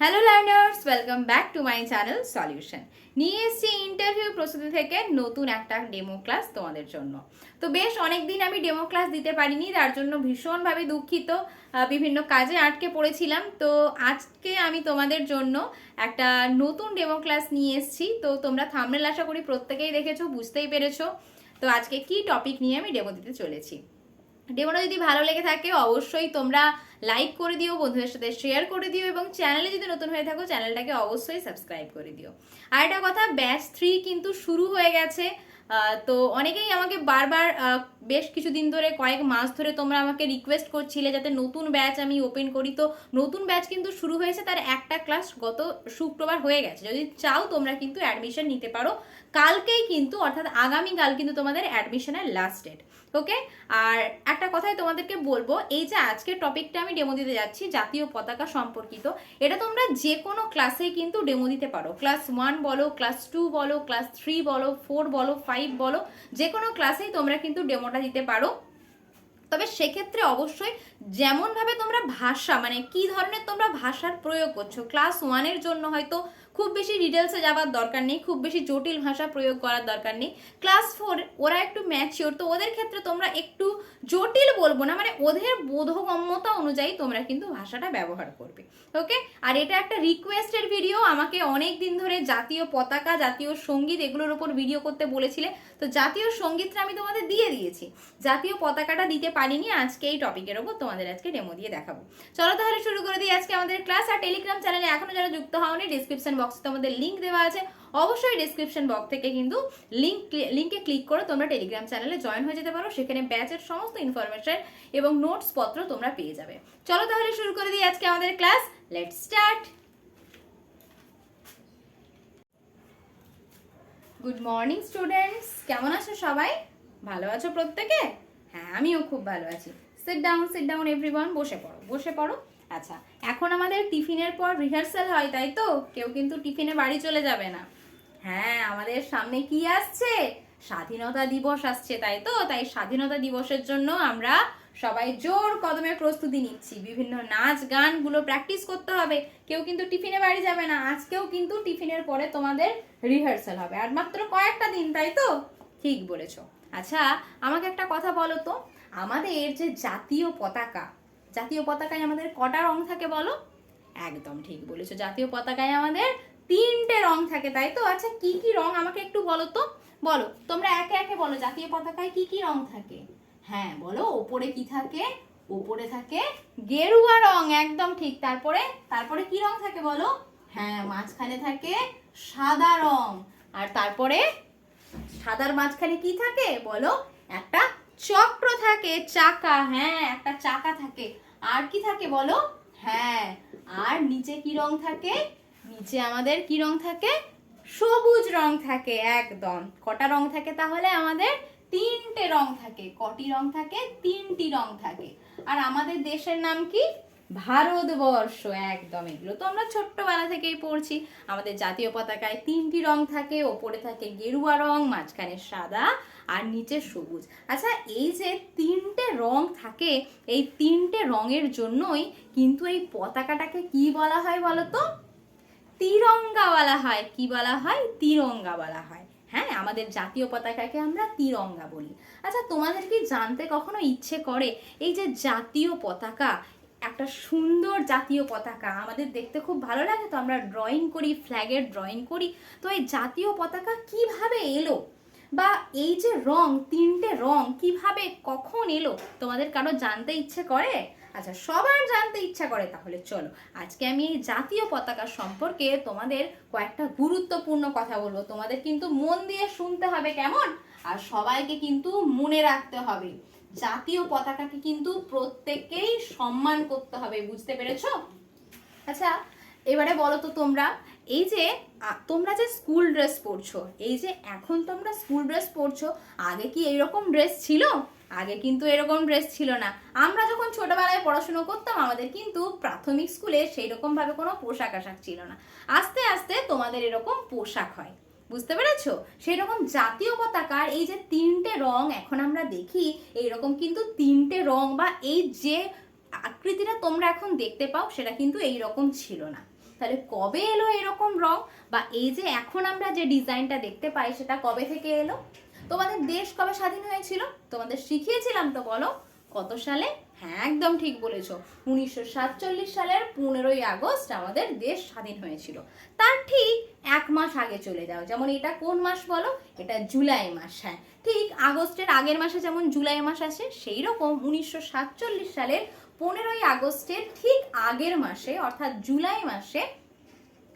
Hello learners welcome back to my channel solution নিয়ে এসেছি interview প্রস্তুতি থেকে নতুন একটা ডেমো ক্লাস তোমাদের জন্য। তো বেশ অনেক দিন আমি ডেমো ক্লাস দিতে পারিনি, তার জন্য ভীষণভাবে দুঃখিত। বিভিন্ন কাজে আটকে পড়েছিলাম। তো আজকে আমি তোমাদের জন্য একটা নতুন ডেমো ক্লাস নিয়ে এসেছি। তো তোমরা থামনেল আশা করি প্রত্যেকেই দেখেছ, বুঝতেই পেরেছ। তো আজকে কি টপিক নিয়ে আমি ডেমো দিতে চলেছি? ডেমোটা যদি ভালো লেগে থাকে, অবশ্যই তোমরা লাইক করে দিও, বন্ধুদের সাথে শেয়ার করে দিও এবং চ্যানেলে যদি নতুন হয়ে থাকো চ্যানেলটাকে অবশ্যই সাবস্ক্রাইব করে দিও। আর একটা কথা ব্যাচ থ্রি কিন্তু শুরু হয়ে গেছে। তো অনেকেই আমাকে বারবার বেশ কিছুদিন ধরে, কয়েক মাস ধরে তোমরা আমাকে রিকোয়েস্ট করছিলে যাতে নতুন ব্যাচ আমি ওপেন করি। তো নতুন ব্যাচ কিন্তু শুরু হয়েছে, তার একটা ক্লাস গত শুক্রবার হয়ে গেছে। যদি চাও তোমরা কিন্তু অ্যাডমিশন নিতে পারো। কালকেই কিন্তু, অর্থাৎ আগামীকাল কিন্তু তোমাদের অ্যাডমিশনের লাস্ট ডেট ওকে আর একটা কথাই তোমাদেরকে বলব, এই যে আজকের টপিকটা আমি ডেমো দিতে যাচ্ছি জাতীয় পতাকা সম্পর্কিত, এটা তোমরা যে কোনো ক্লাসেই কিন্তু ডেমো দিতে পারো। ক্লাস ওয়ান বলো ক্লাস টু বলো ক্লাস থ্রি বলো ফোর বলো ফাইভ বলো যে কোনো ক্লাসেই তোমরা কিন্তু ডেমোটা দিতে পারো। তবে সেক্ষেত্রে অবশ্যই যেমনভাবে তোমরা ভাষা মানে কি ধরনের তোমরা ভাষার প্রয়োগ করছ ক্লাস ওয়ানের জন্য হয়তো খুব বেশি ডিটেলসে যাওয়ার দরকার নেই, খুব বেশি জটিল ভাষা প্রয়োগ করার দরকার নেই। ক্লাস ফোর ওরা একটু ম্যাচিওর তো ওদের ক্ষেত্রে তোমরা একটু জটিল বলব না মানে ওদের বোধগম্যতা অনুযায়ী তোমরা কিন্তু ভাষাটা ব্যবহার করবে ওকে আর এটা একটা রিকোয়েস্টের ভিডিও আমাকে অনেক দিন ধরে জাতীয় পতাকা, জাতীয় সংগীত এগুলোর ওপর ভিডিও করতে বলেছিলে, তো জাতীয় সঙ্গীতটা আমি তোমাদের দিয়ে দিয়েছি। জাতীয় পতাকাটা দিতে পারিনি, আজকে এই টপিকের ওপর তোমাদের আজকে ডেমো দিয়ে দেখাবো। চলো তাহলে শুরু করে দিই আজকে আমাদের ক্লাস আর টেলিগ্রাম চ্যানেলে এখনও যারা যুক্ত হওনি ডিসক্রিপশন বক্সে তোমাদের লিঙ্ক দেওয়া আছে। অবশ্যই ডিসক্রিপশন বক্স থেকে কিন্তু লিঙ্ক লিঙ্কে ক্লিক করে তোমরা টেলিগ্রাম চ্যানেলে জয়েন হয়ে যেতে পারো। সেখানে ব্যাচের সমস্ত ইনফরমেশন এবং নোটস পত্র তোমরা পেয়ে যাবে। চলো তাহলে শুরু করে দিই আজকে আমাদের class let start good morning students কেমন আছো সবাই? ভালো আছো প্রত্যেকে? হ্যাঁ আমিও খুব ভালো আছি। Sit down sit down everyone বসে পড়ো বসে পড়ো। আচ্ছা এখন আমাদের টিফিনের পর রিহার্সাল হয়, তাই তো? কেউ কিন্তু টিফিনে বাড়ি চলে যাবে না। হ্যাঁ আমাদের সামনে কি আসছে? স্বাধীনতা দিবস আসছে, তাই তো? তাই স্বাধীনতা দিবসের জন্য আমরা সবাই জোর কদমে প্রস্তুতি নিচ্ছি। বিভিন্ন নাচ গানগুলো প্র্যাকটিস করতে হবে। কেউ কিন্তু টিফিনে বাড়ি যাবে না। আজকেও কিন্তু টিফিনের পরে তোমাদের রিহার্সাল হবে। আর মাত্র কয়েকটা দিন, তাই তো? ঠিক বলেছ। আচ্ছা আমাকে একটা কথা বলো তো। আমাদের যে জাতীয় পতাকা জাতীয় পতাকায় আমাদের কটা রং থাকে বলো? একদম ঠিক বলেছ, জাতীয় পতাকায় আমাদের তিনটে রং থাকে, তাই তো? আচ্ছা কি কি রং আমাকে একটু বলো তো? বলো, তোমরা একে একে বলো, জাতীয় পতাকায় কি কি রং থাকে? হ্যাঁ বলো, ওপরে কি থাকে? ওপরে থাকে গেরুয়া রং, একদম ঠিক। তারপরে তারপরে কি রং থাকে বলো? হ্যাঁ মাঝখানে থাকে সাদা রং। আর তারপরে, সাদার মাঝখানে কি থাকে? বলো, একটা চক্র থাকে, চাকা হ্যাঁ একটা চাকা থাকে। আর কি থাকে বলো? হ্যাঁ আর নিচে কি রং থাকে? নিচে আমাদের কি রং থাকে? সবুজ রং থাকে, একদম। কটা রং থাকে তাহলে? আমাদের তিনটে রং থাকে। কটি রং থাকে? তিনটি রং থাকে। আর আমাদের দেশের নাম কি? ভারতবর্ষ, একদম এগুলো তো আমরা ছোট্টবেলা থেকেই পড়ছি। আমাদের জাতীয় পতাকায় তিনটি রং থাকে, ওপরে থাকে গেরুয়া রং, মাঝখানে সাদা আর নিচে সবুজ। আচ্ছা এই যে তিনটে রং থাকে, এই তিনটে রঙের জন্যই কিন্তু এই পতাকাটাকে কি বলা হয় বলো তো তিরঙ্গা বলা হয়। কি বলা হয়? তিরঙ্গা বলা হয়। হ্যাঁ আমাদের জাতীয় পতাকাকে আমরা তিরঙ্গা বলি। আচ্ছা তোমাদের কি জানতে কখনো ইচ্ছে করে? এই যে জাতীয় পতাকা একটা সুন্দর জাতীয় পতাকা। আমাদের দেখতে খুব ভালো লাগে তো আমরা ড্রয়িং করি ফ্ল্যাগের ড্রয়িং করি। তো এই জাতীয় পতাকা কীভাবে এলো? বা এই যে রং, তিনটে রং কীভাবে কখন এলো? তোমাদের কারও জানতে ইচ্ছে করে? আচ্ছা সবার জানতে ইচ্ছা করে তাহলে চলো। আজকে আমি এই জাতীয় পতাকা সম্পর্কে তোমাদের কয়েকটা গুরুত্বপূর্ণ কথা বলব। তোমাদের কিন্তু মন দিয়ে শুনতে হবে কেমন? আর সবাইকে কিন্তু মনে রাখতে হবে। জাতীয় পতাকাকে কিন্তু প্রত্যেককেই সম্মান করতে হবে, বুঝতে পেরেছ? আচ্ছা এবারে বলো তো তোমরা, এই যে তোমরা যে স্কুল ড্রেস পরছো, এই যে এখন তোমরা স্কুল ড্রেস পরছো, আগে কি এইরকম ড্রেস ছিল? আগে কিন্তু এরকম ড্রেস ছিল না। আমরা যখন ছোটবেলায় পড়াশুনো করতাম, আমাদের কিন্তু প্রাথমিক স্কুলে সেই রকম ভাবে কোনো পোশাক আশাক ছিল না। আস্তে আস্তে তোমাদের এরকম পোশাক হয়। বুঝতে পেরেছ? সেই রকম জাতীয় পতাকার এই যে তিনটে রং এখন আমরা দেখি, এইরকম কিন্তু তিনটে রং বা এই যে আকৃতিটা তোমরা এখন দেখতে পাও, সেটা কিন্তু এই রকম ছিল না। তাহলে কবে এলো এরকম রং? বা এই যে এখন আমরা যে ডিজাইনটা দেখতে পাই, সেটা কবে থেকে এলো? তোমাদের দেশ কবে স্বাধীন হয়েছিল? তোমাদের শিখিয়েছিলাম তো বলো, কত সালে? হ্যাঁ একদম ঠিক বলেছ। উনিশশো সাতচল্লিশ সালের পনেরোই আগস্ট আমাদের দেশ স্বাধীন হয়েছিল। তার ঠিক এক মাস আগে চলে যাও। যেমন এটা কোন মাস বলো? এটা জুলাই মাস হ্যাঁ। ঠিক আগস্টের আগের মাসে যেমন জুলাই মাস আসে সেই রকম উনিশশো সাতচল্লিশ সালের পনেরোই আগস্টের ঠিক আগের মাসে, অর্থাৎ জুলাই মাসে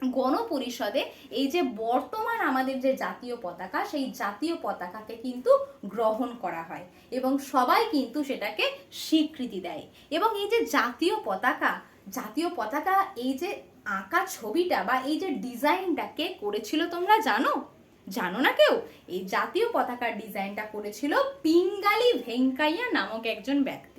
গণপরিষদে এই যে বর্তমান আমাদের যে জাতীয় পতাকা, সেই জাতীয় পতাকাকে কিন্তু গ্রহণ করা হয় এবং সবাই কিন্তু সেটাকে স্বীকৃতি দেয়। এবং এই যে জাতীয় পতাকা জাতীয় পতাকা এই যে আঁকা ছবিটা বা এই যে ডিজাইনটা কে করেছিল তোমরা জানো? জানো না কেউ? এই জাতীয় পতাকার ডিজাইনটা করেছিল পিঙ্গালি ভেঙ্কাইয়া নামক একজন ব্যক্তি।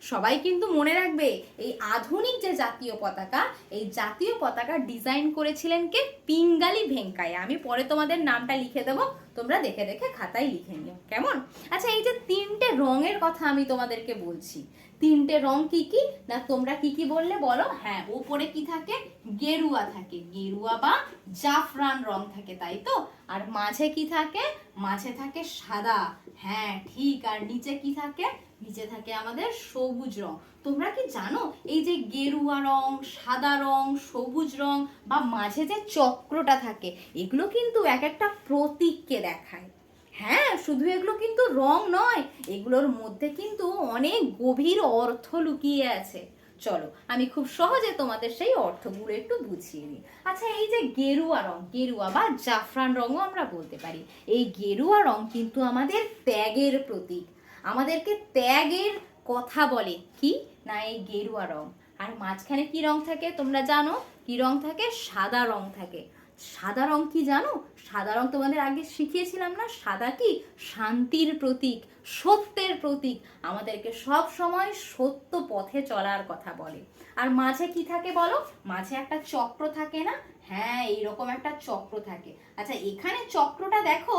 সবাই কিন্তু মনে রাখবে, এই আধুনিক যে জাতীয় পতাকা, এই জাতীয় পতাকা ডিজাইন করেছিলেন কে? পিঙ্গালি ভেঙ্কাইয়া। আমি পরে তোমাদের নামটা লিখে দেবো, তোমরা দেখে দেখে খাতায় লিখে নিও। কেমন? আচ্ছা এই যে তিনটে রঙের কথা আমি তোমাদেরকে বলছি, তিনটে রং কি কি? না, তোমরা কি কি বললে বলো? হ্যাঁ ওপরে কি থাকে? গেরুয়া থাকে। গেরুয়া বা জাফরান রং থাকে, তাই তো? আর মাঝে কি থাকে? মাঝে থাকে সাদা। হ্যাঁ ঠিক। আর নিচে কি থাকে? নিচে থাকে আমাদের সবুজ রং। তোমরা কি জানো? এই যে গেরুয়া রং, সাদা রং, সবুজ রং বা মাঝে যে চক্রটা থাকে, এগুলো কিন্তু এক একটা প্রতীককে দেখায়। হ্যাঁ শুধু এগুলো কিন্তু রং নয়, এগুলোর মধ্যে কিন্তু অনেক গভীর অর্থ লুকিয়ে আছে। চলো, আমি খুব সহজে তোমাদের সেই অর্থগুলো একটু বুঝিয়ে নিই। আচ্ছা এই যে গেরুয়া রং, গেরুয়া বা জাফরান রঙও আমরা বলতে পারি। এই গেরুয়া রং কিন্তু আমাদের ত্যাগের প্রতীক। আমাদেরকে ত্যাগের কথা বলে। কি? না, এই গেরুয়া রং। আর মাঝখানে কি রং থাকে তোমরা জানো? কি রং থাকে? সাদা রং থাকে। সাদা রং কি জানো? সাদা রং তোমাদের আগে শিখিয়েছিলাম না? সাদা কি? শান্তির প্রতীক, সত্যের প্রতীক। আমাদেরকে সব সময় সত্য পথে চলার কথা বলে। আর মাঝে কি থাকে বলো? মাঝে একটা চক্র থাকে না? হ্যাঁ এইরকম একটা চক্র থাকে। আচ্ছা এখানে চক্রটা দেখো,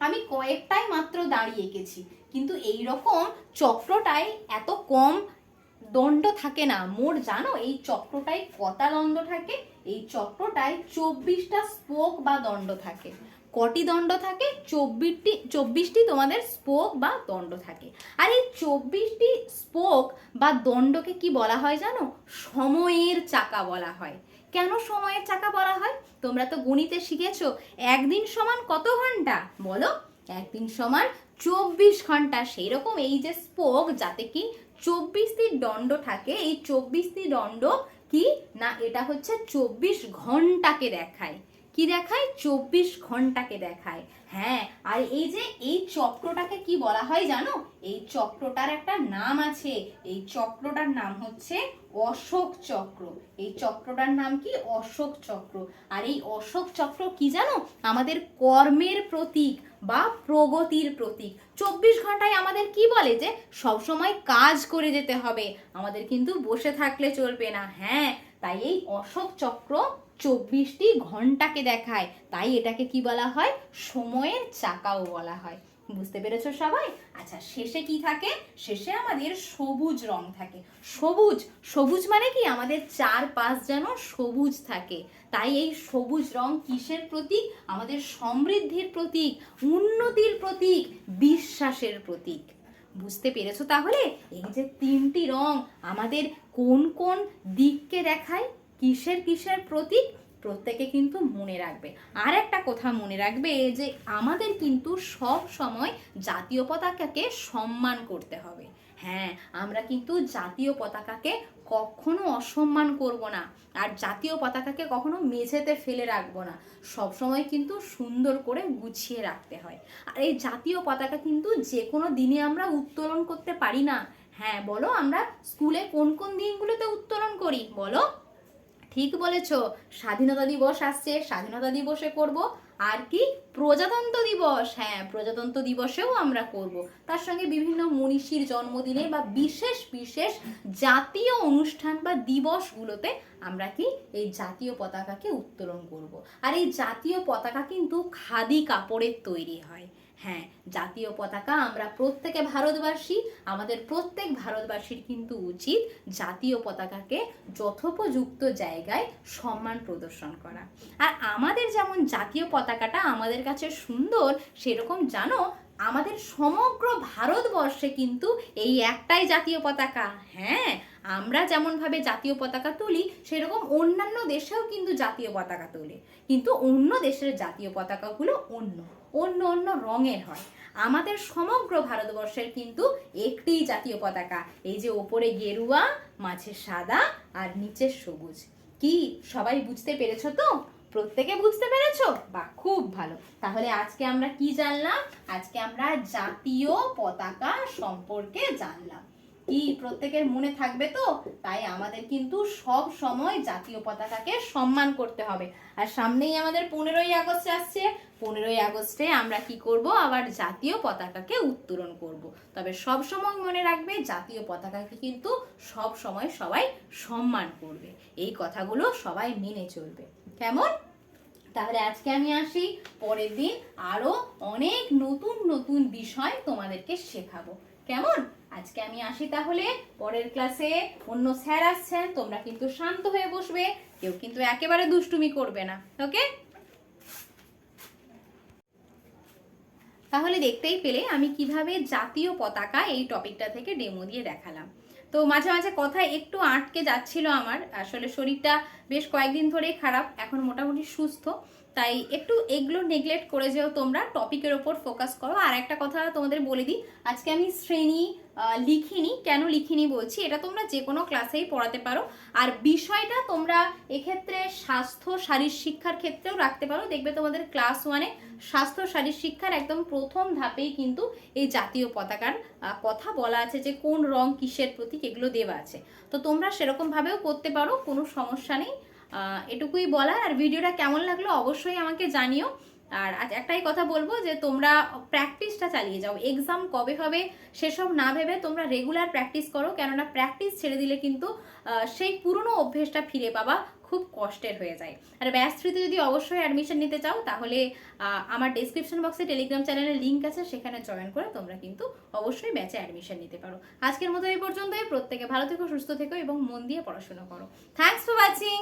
আমি কয়েকটাই মাত্র দাঁড়িয়ে এঁকেছি কিন্তু এই রকম চক্রটায় এত কম দণ্ড থাকে না। মোর জানো, এই চক্রটায় কটা দণ্ড থাকে? এই চক্রটায় চব্বিশটা স্পোক বা দণ্ড থাকে। কটি দণ্ড থাকে? চব্বিশটি চব্বিশটি তোমাদের স্পোক বা দণ্ড থাকে। আর এই চব্বিশটি স্পোক বা দণ্ডকে কি বলা হয় জানো? সময়ের চাকা বলা হয়। কেন সময়ের চাকা বলা হয়? তোমরা তো গণিতে শিখেছো, একদিন সমান কত ঘণ্টা? বলো, একদিন সমান চব্বিশ ঘণ্টা। সেই রকম এই যে স্পোক যাতে কি চব্বিশটি দণ্ড থাকে, এই চব্বিশটি দণ্ড কি? না, এটা হচ্ছে চব্বিশ ঘন্টাকে দেখায়। কি দেখায়? চব্বিশ ঘন্টাকে দেখায়। হ্যাঁ আর এই যে এই চক্রটাকে কি বলা হয় জানো? এই চক্রটার একটা নাম আছে। এই চক্রটার নাম হচ্ছে অশোক চক্র। এই চক্রটার নাম কি? অশোক চক্র। আর এই অশোক চক্র কি জানো? আমাদের কর্মের প্রতীক বা প্রগতির প্রতীক। চব্বিশ ঘন্টায় আমাদের কি বলে যে, সবসময় কাজ করে যেতে হবে। আমাদের কিন্তু বসে থাকলে চলবে না। হ্যাঁ তাই এই অশোক চক্র চব্বিশটি ঘন্টাকে দেখায়। তাই এটাকে কি বলা হয়? সময়ের চাকাও বলা হয়। বুঝতে পেরেছ সবাই? আচ্ছা শেষে কি থাকে? শেষে আমাদের সবুজ রং থাকে। সবুজ সবুজ মানে কি? আমাদের চার চারপাশ যেন সবুজ থাকে। তাই এই সবুজ রং কিসের প্রতীক? আমাদের সমৃদ্ধির প্রতীক, উন্নতির প্রতীক, বিশ্বাসের প্রতীক। বুঝতে পেরেছ তাহলে? এই যে তিনটি রং আমাদের কোন কোন দিককে দেখায়? কিসের কিসের প্রতীক? প্রত্যেকে কিন্তু মনে রাখবে। আর একটা কথা মনে রাখবে যে আমাদের কিন্তু সব সময় জাতীয় পতাকাকে সম্মান করতে হবে। হ্যাঁ আমরা কিন্তু জাতীয় পতাকাকে কখনো অসম্মান করব না, আর জাতীয় পতাকাকে কখনো মেঝেতে ফেলে রাখব না। সব সময় কিন্তু সুন্দর করে গুছিয়ে রাখতে হয়। আর এই জাতীয় পতাকা কিন্তু যে কোনো দিনে আমরা উত্তোলন করতে পারি না। হ্যাঁ বলো আমরা স্কুলে কোন কোন দিনগুলোতে উত্তোলন করি? বলো ঠিক বলেছ, স্বাধীনতা দিবস আসছে, স্বাধীনতা দিবসে করব। আর কি? প্রজাতন্ত্র দিবস হ্যাঁ প্রজাতন্ত্র দিবসেও আমরা করব। তার সঙ্গে বিভিন্ন মনীষীর জন্মদিনে বা বিশেষ বিশেষ জাতীয় অনুষ্ঠান বা দিবসগুলোতে আমরা কি এই জাতীয় পতাকাকে উত্তোলন করব। আর এই জাতীয় পতাকা কিন্তু খাদি কাপড়ের তৈরি হয়। হ্যাঁ জাতীয় পতাকা আমরা প্রত্যেকে ভারতবাসী, আমাদের প্রত্যেক ভারতবাসীর কিন্তু উচিত জাতীয় পতাকাকে যথোপযুক্ত জায়গায় সম্মান প্রদর্শন করা। আর আমাদের যেমন জাতীয় পতাকাটা আমাদের কাছে সুন্দর, সেরকম জানো আমাদের সমগ্র ভারতবর্ষে কিন্তু এই একটাই জাতীয় পতাকা। হ্যাঁ আমরা যেমনভাবে জাতীয় পতাকা তুলি, সেরকম অন্যান্য দেশেও কিন্তু জাতীয় পতাকা তোলে। কিন্তু অন্য দেশের জাতীয় পতাকাগুলো অন্য অন্য অন্য রঙের হয়। আমাদের সমগ্র ভারতবর্ষের কিন্তু একটিই জাতীয় পতাকা, এই যে ওপরে গেরুয়া, মাঝে সাদা আর নিচে সবুজ। কি? সবাই বুঝতে পেরেছ তো? প্রত্যেকে বুঝতে পেরেছ? বা খুব ভালো। তাহলে আজকে আমরা কি জানলাম? আজকে আমরা জাতীয় পতাকা সম্পর্কে জানলাম। কি প্রত্যেকের মনে থাকবে তো? তাই আমাদের কিন্তু সব সময় জাতীয় পতাকাকে সম্মান করতে হবে। আর সামনেই আমাদের পনেরোই আগস্ট আসছে। পনেরোই আগস্টে আমরা কি করব? আবার জাতীয় পতাকাকে উত্তোলন করব। তবে সব সময় মনে রাখবে, জাতীয় পতাকাকে কিন্তু সব সময় সবাই সম্মান করবে। এই কথাগুলো সবাই মেনে চলবে। কেমন? তাহলে আজকে আমি আসি, পরের দিন আরও অনেক নতুন নতুন বিষয় তোমাদেরকে শেখাবো। কেমন? আজকে আমি আসি তাহলে পরের ক্লাসে। অন্য স্যার আসছেন, তোমরা কিন্তু শান্ত হয়ে বসবে, কেউ কিন্তু একেবারে দুষ্টুমি করবে না, ওকে? তাহলে দেখতেই পেলে আমি কীভাবে জাতীয় পতাকা এই টপিকটা থেকে ডেমো দিয়ে দেখালাম। তো মাঝে মাঝে কথা একটু আটকে যাচ্ছিল আমার, আসলে শরীরটা বেশ কয়েকদিন ধরেই খারাপ, এখন মোটামুটি সুস্থ। তাই একটু এগুলো নেগলেক্ট করে যেও তোমরা টপিকের ওপর ফোকাস করো। আর একটা কথা তোমাদের বলে দিই, আজকে আমি শ্রেণি লিখিনি, কেন লিখিনি বলছি, এটা তোমরা যে কোনো ক্লাসেই পড়াতে পারো। আর বিষয়টা তোমরা এক্ষেত্রে স্বাস্থ্য শারীর শিক্ষার ক্ষেত্রেও রাখতে পারো। দেখবে তোমাদের ক্লাস ওয়ানে স্বাস্থ্য শারীর শিক্ষার একদম প্রথম ধাপেই কিন্তু এই জাতীয় পতাকার কথা বলা আছে যে কোন রং কিসের প্রতীক, এগুলো দেওয়া আছে। তো তোমরা সেরকমভাবেও করতে পারো, কোনো সমস্যা নেই। এটুকুই বলা আর ভিডিওটা কেমন লাগল অবশ্যই আমাকে জানিও। আর একটাই কথা বলব যে, তোমরা প্র্যাকটিসটা চালিয়ে যাও। এক্সাম কবে হবে সেসব না ভেবে তোমরা রেগুলার প্র্যাকটিস করো। কেননা প্র্যাকটিস ছেড়ে দিলে কিন্তু সেই পুরনো অভ্যেসটা ফিরে পাওয়া খুব কষ্টের হয়ে যায়। আর ব্যাস থ্রিতে যদি অবশ্যই অ্যাডমিশন নিতে চাও, তাহলে আমার ডেসক্রিপশন বক্সে টেলিগ্রাম চ্যানেলের লিঙ্ক আছে, সেখানে জয়েন করে তোমরা কিন্তু অবশ্যই ব্যাচে অ্যাডমিশন নিতে পারো। আজকের মতো এই পর্যন্তই। প্রত্যেকে ভালো থেকো, সুস্থ থেকো এবং মন দিয়ে পড়াশোনা করো। Thanks for watching